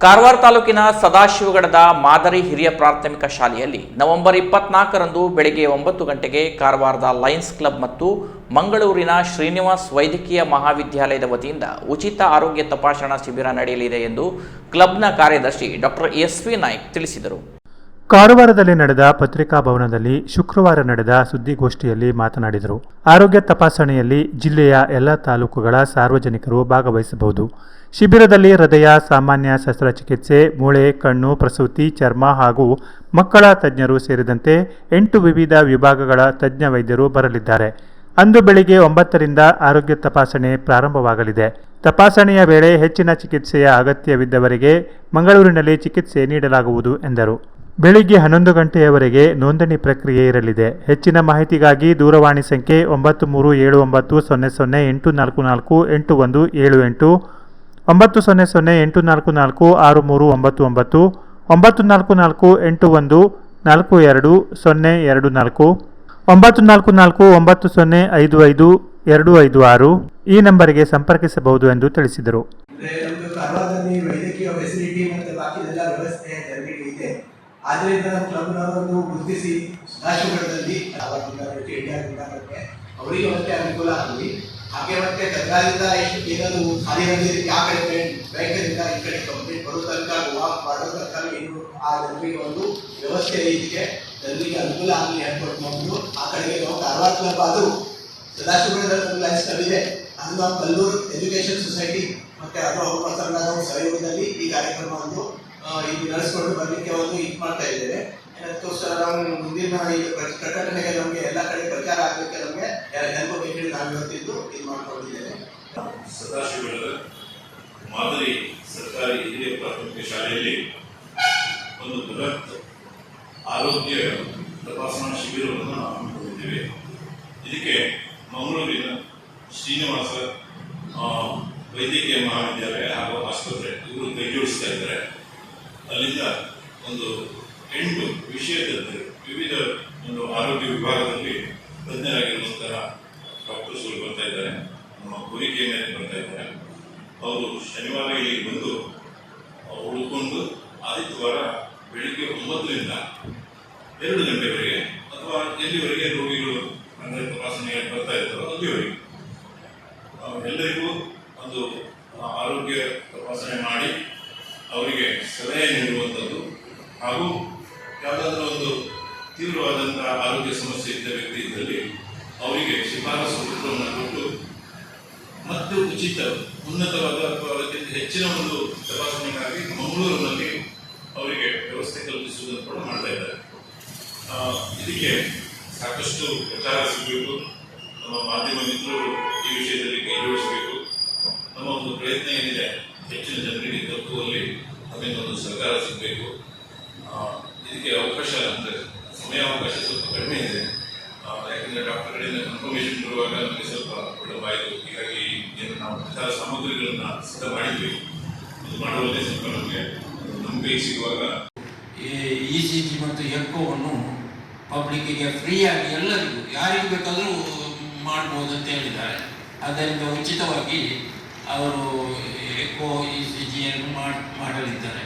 ಕಾರವಾರ ತಾಲೂಕಿನ ಸದಾಶಿವಗಡದ ಮಾದರಿ ಹಿರಿಯ ಪ್ರಾಥಮಿಕ ಶಾಲೆಯಲ್ಲಿ ನವೆಂಬರ್ ಇಪ್ಪತ್ನಾಲ್ಕರಂದು ಬೆಳಗ್ಗೆ ಒಂಬತ್ತು ಗಂಟೆಗೆ ಕಾರವಾರದ ಲಯನ್ಸ್ ಕ್ಲಬ್ ಮತ್ತು ಮಂಗಳೂರಿನ ಶ್ರೀನಿವಾಸ್ ವೈದ್ಯಕೀಯ ಮಹಾವಿದ್ಯಾಲಯದ ವತಿಯಿಂದ ಉಚಿತ ಆರೋಗ್ಯ ತಪಾಸಣಾ ಶಿಬಿರ ನಡೆಯಲಿದೆ ಎಂದು ಕ್ಲಬ್ನ ಕಾರ್ಯದರ್ಶಿ ಡಾಕ್ಟರ್ ಎಸ್ ವಿ ನಾಯ್ಕ್ ತಿಳಿಸಿದರು. ಕಾರವಾರದಲ್ಲಿ ನಡೆದ ಪತ್ರಿಕಾ ಭವನದಲ್ಲಿ ಶುಕ್ರವಾರ ನಡೆದ ಸುದ್ದಿಗೋಷ್ಠಿಯಲ್ಲಿ ಮಾತನಾಡಿದರು. ಆರೋಗ್ಯ ತಪಾಸಣೆಯಲ್ಲಿ ಜಿಲ್ಲೆಯ ಎಲ್ಲ ತಾಲೂಕುಗಳ ಸಾರ್ವಜನಿಕರು ಭಾಗವಹಿಸಬಹುದು. ಶಿಬಿರದಲ್ಲಿ ಹೃದಯ, ಸಾಮಾನ್ಯ ಶಸ್ತ್ರಚಿಕಿತ್ಸೆ, ಮೂಳೆ, ಕಣ್ಣು, ಪ್ರಸೂತಿ, ಚರ್ಮ ಹಾಗೂ ಮಕ್ಕಳ ತಜ್ಞರು ಸೇರಿದಂತೆ ಎಂಟು ವಿವಿಧ ವಿಭಾಗಗಳ ತಜ್ಞ ವೈದ್ಯರು ಬರಲಿದ್ದಾರೆ. ಅಂದು ಬೆಳಿಗ್ಗೆ ಒಂಬತ್ತರಿಂದ ಆರೋಗ್ಯ ತಪಾಸಣೆ ಪ್ರಾರಂಭವಾಗಲಿದೆ. ತಪಾಸಣೆಯ ವೇಳೆ ಹೆಚ್ಚಿನ ಚಿಕಿತ್ಸೆಯ ಅಗತ್ಯವಿದ್ದವರಿಗೆ ಮಂಗಳೂರಿನಲ್ಲಿ ಚಿಕಿತ್ಸೆ ನೀಡಲಾಗುವುದು ಎಂದರು. ಬೆಳಿಗ್ಗೆ ಹನ್ನೊಂದು ಗಂಟೆಯವರೆಗೆ ನೋಂದಣಿ ಪ್ರಕ್ರಿಯೆ ಇರಲಿದೆ. ಹೆಚ್ಚಿನ ಮಾಹಿತಿಗಾಗಿ ದೂರವಾಣಿ ಸಂಖ್ಯೆ ಒಂಬತ್ತು ಮೂರು ಏಳು ಒಂಬತ್ತು ಸೊನ್ನೆ ಸೊನ್ನೆ ಎಂಟು ನಾಲ್ಕು ನಾಲ್ಕು ಎಂಟು ಒಂದು ಏಳು ಎಂಟು, ಒಂಬತ್ತು ಸೊನ್ನೆ ಸೊನ್ನೆ ಎಂಟು ನಾಲ್ಕು ನಾಲ್ಕು ಆರು ಮೂರು ಒಂಬತ್ತು ಒಂಬತ್ತು ಒಂಬತ್ತು ನಾಲ್ಕು ನಾಲ್ಕು ಎಂಟು ಒಂದು ನಾಲ್ಕು ಎರಡು ಸೊನ್ನೆ ಎರಡು ನಾಲ್ಕು, ಒಂಬತ್ತು ನಾಲ್ಕು ನಾಲ್ಕು ಒಂಬತ್ತು ಸೊನ್ನೆ ಐದು ಐದು ಎರಡು ಐದು ಆರು ಈ ನಂಬರಿಗೆ ಸಂಪರ್ಕಿಸಬಹುದು ಎಂದು ತಿಳಿಸಿದರು ಅಂದ್ರೆ ನಮ್ದು ಕಾರವಾರದಲ್ಲಿ ವೈದ್ಯಕೀಯ ಫೆಸಿಲಿಟಿ ಮತ್ತೆ ಬಾಕಿದೆಲ್ಲ ವ್ಯವಸ್ಥೆ ಜನರಿಗೆ ಇದೆ ನಮ್ಮ ಕ್ಲಬ್ನವರನ್ನು ಗುರುತಿಸಿ ವಿಭಾಗಕ್ಕೆ ಅವರಿಗೆ ಮತ್ತೆ ಅನುಕೂಲ ಆಗಲಿ. ಹಾಗೆ ಮತ್ತೆ ಎಷ್ಟು ಏನಾದ್ರು ಖಾಲಿ ಆ ಕಡೆ ಬ್ಯಾಂಕರಿಂದ ಈ ಕಡೆ ಕಂಪ್ಲೀಟ್ ಬರೋ ತನಕ ವಾಕ್ ಮಾಡೋ ತನಕ ಏನು ಆ ಜನರಿಗೆ ಒಂದು ವ್ಯವಸ್ಥೆ ಇದಕ್ಕೆ ಜನರಿಗೆ ಅನುಕೂಲ ಆಗಲಿ ಹೇಳ್ಕೊಟ್ಟು ನಮ್ದು ಆ ಕಡೆಗೆ ನಾವು ಕಾರವಾರ ಕ್ಲಬ್ ಅದು ಸದಾಶಿವಗಡದಲ್ಲಿ ಒಂದು ಲೈನ್ಸ್ ಕ್ಲಬ್ ಇದೆ. ಅದು ಕಲ್ಲೂರು ಎಜುಕೇಶನ್ ಸೊಸೈಟಿ ಮತ್ತೆ ಅದು ಅವರ ಸಂಘದ ಸಹಯೋಗದಲ್ಲಿ ಈ ಕಾರ್ಯಕ್ರಮವನ್ನು ಇಲ್ಲಿ ನಡೆಸ್ಕೊಂಡು ಬರಲಿಕ್ಕೆ ಒಂದು ಇದು ಮಾಡ್ತಾ ಇದ್ದೇವೆ. ಅದಕ್ಕೋಸ್ಕರ ಮುಂದಿನ ಈ ಪ್ರ- ಪ್ರಕಟಣೆಗೆ ನಮಗೆ ಎಲ್ಲ ಕಡೆ ಪ್ರಚಾರ ಆಗಲಿಕ್ಕೆ ನಮಗೆ ಹೆಲ್ಪ್ ಬೇಕಿದ್ದು ನಾವು ಇವತ್ತಿದ್ದು ಇದು ಮಾಡ್ಕೊಂಡಿದ್ದೇವೆ. ಸದಾಶಿವರ ಮಾದರಿ ಸರ್ಕಾರಿ ಹಿರಿಯ ಪ್ರಾಥಮಿಕ ಶಾಲೆಯಲ್ಲಿ ಒಂದು ಬೃಹತ್ ಆರೋಗ್ಯ ತಪಾಸಣಾ ಶಿಬಿರವನ್ನು ನಾವು ಹಮ್ಮಿಕೊಂಡಿದ್ದೇವೆ. ಇದಕ್ಕೆ ಮಂಗಳೂರಿನ ಶ್ರೀನಿವಾಸ ವೈದ್ಯಕೀಯ ಮಹಾವಿದ್ಯಾಲಯ ಹಾಗೂ ಆಸ್ಪತ್ರೆ ಇವರು ಕೈಜೋಡಿಸ್ತಾ ಇದ್ದಾರೆ. ಅಲ್ಲಿಂದ ಒಂದು ಎಂಟು ವಿಷಯದಲ್ಲಿ ವಿವಿಧ ಒಂದು ಆರೋಗ್ಯ ವಿಭಾಗದಲ್ಲಿ ತಜ್ಞರಾಗಿರುವಂತಹ ಡಾಕ್ಟರ್ಸ್ಗಳು ಬರ್ತಾ ಇದ್ದಾರೆ, ನಮ್ಮ ಕೋರಿಕೆಯ ಮೇಲೆ ಬರ್ತಾ ಇದ್ದಾರೆ. ಅವರು ಶನಿವಾರ ಇಲ್ಲಿ ಬಂದು ಉಳ್ಕೊಂಡು ಆದಿತ್ಯವಾರ ಬೆಳಿಗ್ಗೆ ಒಂಬತ್ತರಿಂದ ಎರಡು ಗಂಟೆವರೆಗೆ ಅಥವಾ ಎಲ್ಲಿವರೆಗೆ ರೋಗಿಗಳು ಅಂದರೆ ತಪಾಸಣೆಗೆ ಬರ್ತಾ ಇರ್ತಾರೋ ಅಲ್ಲಿವರೆಗೆ. ಎಲ್ಲರಿಗೂ ಒಂದು ಆ, ಆರೋಗ್ಯ ತಪಾಸಣೆ ಮಾಡಿ ಅವರಿಗೆ ಸಲಹೆ ನೀಡುವಂಥದ್ದು ಹಾಗೂ ಯಾವುದಾದ್ರೂ ಒಂದು ತೀವ್ರವಾದಂತಹ ಆರೋಗ್ಯ ಸಮಸ್ಯೆ ಇದ್ದ ವ್ಯಕ್ತಿ ಇದ್ದಲ್ಲಿ ಅವರಿಗೆ ಶಿಫಾರಸು ಪತ್ರವನ್ನು ಕೊಟ್ಟು ಮತ್ತು ಉಚಿತ, ಉನ್ನತವಾದ ಅಥವಾ ಹೆಚ್ಚಿನ ಒಂದು ತಪಾಸಣೆಗಾಗಿ ಮಂಗಳೂರಿನಲ್ಲಿ ಅವರಿಗೆ ವ್ಯವಸ್ಥೆ ಕಲ್ಪಿಸುವುದನ್ನು ಕೂಡ ಮಾಡ್ತಾ ಇದ್ದಾರೆ. ಇದಕ್ಕೆ ಸಾಕಷ್ಟು ಪ್ರಚಾರ ಸಿಗಬೇಕು. ನಮ್ಮ ಮಾಧ್ಯಮ ಮಿತ್ರರು ಈ ವಿಷಯದಲ್ಲಿ ಕೈ ಜೋಡಿಸಬೇಕು ನಮ್ಮ ಒಂದು ಪ್ರಯತ್ನ ಏನಿದೆ, ಹೆಚ್ಚಿನ ಜನರಿಗೆ ತಲುಪುವಲ್ಲಿ ನಮಗೆ ಒಂದು ಸಹಕಾರ ಸಿಗಬೇಕು ಇದಕ್ಕೆ ಅವಕಾಶ ಅಂದರೆ ಸಮಯಾವಕಾಶ ಸ್ವಲ್ಪ ಕಡಿಮೆ ಇದೆ. ಯಾಕಂದರೆ ಡಾಕ್ಟರ್ ಡಾಕ್ಟರ್ಗಳಿಂದ ಕನ್ಫರ್ಮೇಷನ್ ಬರುವಾಗ ನಮಗೆ ಸ್ವಲ್ಪ ವಿಳಂಬಾಯಿತು ಹೀಗಾಗಿ ಏನು ನಾವು ಪ್ರಚಾರ ಸಾಮಗ್ರಿಗಳನ್ನ ಸಿದ್ಧ ಮಾಡಿದ್ವಿ. ಇದು ಮಾಡುವಲ್ಲೇ ಸ್ವಲ್ಪ ನಮಗೆ ನಂಬಿಕೆ ಸಿಗುವಾಗ ಇ ಸಿ ಜಿ ಮತ್ತು ಎಕ್ಕೋವನ್ನು ಪಬ್ಲಿಕ್ಕಿಗೆ ಫ್ರೀಯಾಗಿ ಎಲ್ಲರಿಗೂ, ಯಾರಿಗೆ ಬೇಕಾದರೂ ಮಾಡ್ಬೋದು ಅಂತ ಹೇಳಿದ್ದಾರೆ. ಅದರಿಂದ ಉಚಿತವಾಗಿ ಅವರು ಎಕೋ ಇ ಸಿ ಜಿಯನ್ನು ಮಾಡಲಿದ್ದಾರೆ.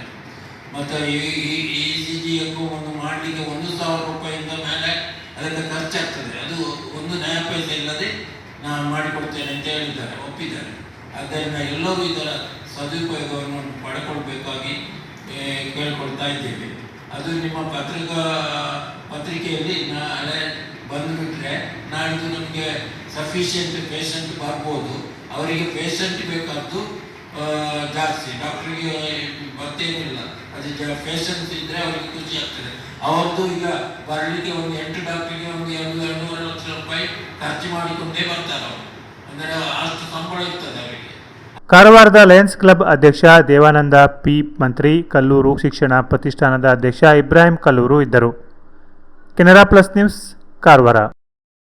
ಮತ್ತು ಈ ಸಿ ಜಿ ಎಕೋವನ್ನು ಮಾಡಲಿಕ್ಕೆ ಒಂದು ಸಾವಿರ ರೂಪಾಯಿಯಿಂದ ಮೇಲೆ ಅದಕ್ಕೆ ಖರ್ಚಾಗ್ತದೆ. ಅದು ಒಂದು ನಯ ಇಲ್ಲದೆ ನಾನು ಮಾಡಿಕೊಡ್ತೇನೆ ಅಂತ ಹೇಳಿದ್ದಾರೆ, ಒಪ್ಪಿದ್ದಾರೆ. ಆದ್ದರಿಂದ ಎಲ್ಲರೂ ಇದರ ಸದುಪಯೋಗವನ್ನು ಪಡ್ಕೊಳ್ಬೇಕಾಗಿ ಕೇಳ್ಕೊಳ್ತಾ ಇದ್ದೇವೆ. ಅದು ನಿಮ್ಮ ಪತ್ರಿಕಾ, ಪತ್ರಿಕೆಯಲ್ಲಿ ನಾಳೆ ಬಂದುಬಿಟ್ರೆ ನಾಳಿದ್ದು ನಮಗೆ ಸಫಿಷಿಯೆಂಟ್ ಪೇಷಂಟ್ ಬರ್ಬೋದು. ಅವರಿಗೆ ಪೇಷಂಟ್ ಬೇಕಾದ್ದು ಜಾಸ್ತಿ. ಡಾಕ್ಟ್ರಿಗೆ ಮತ್ತೇನಿಲ್ಲ. ಅದು ಪೇಷಂಟ್ ಇದ್ದರೆ ಅವರಿಗೆ ಖುಷಿ ಆಗ್ತದೆ. ಅವ್ರದ್ದು ಈಗ ಬರಲಿಕ್ಕೆ ಒಂದು ಎಂಟು ಡಾಕ್ಟ್ರಿಗೆ ಒಂದು ಎರಡು, ಎರಡೂವರೆ ಲಕ್ಷ ರೂಪಾಯಿ ಖರ್ಚು ಮಾಡಿಕೊಂಡೇ ಬರ್ತಾರೆ ಅವರು. ಅಂದರೆ ಅಷ್ಟು ಸಂಬಳ ಇರ್ತದೆ ಅವರಿಗೆ. ಕಾರವಾರದ ಲಯನ್ಸ್ ಕ್ಲಬ್ ಅಧ್ಯಕ್ಷ ದೇವಾನಂದ ಪಿ ಮಂತ್ರಿ ಕಲ್ಲೂರು ಶಿಕ್ಷಣ ಪ್ರತಿಷ್ಠಾನದ ಅಧ್ಯಕ್ಷ ಇಬ್ರಾಹಿಂ ಕಲ್ಲೂರು ಇದ್ದರು. Canara plus news, Karwar.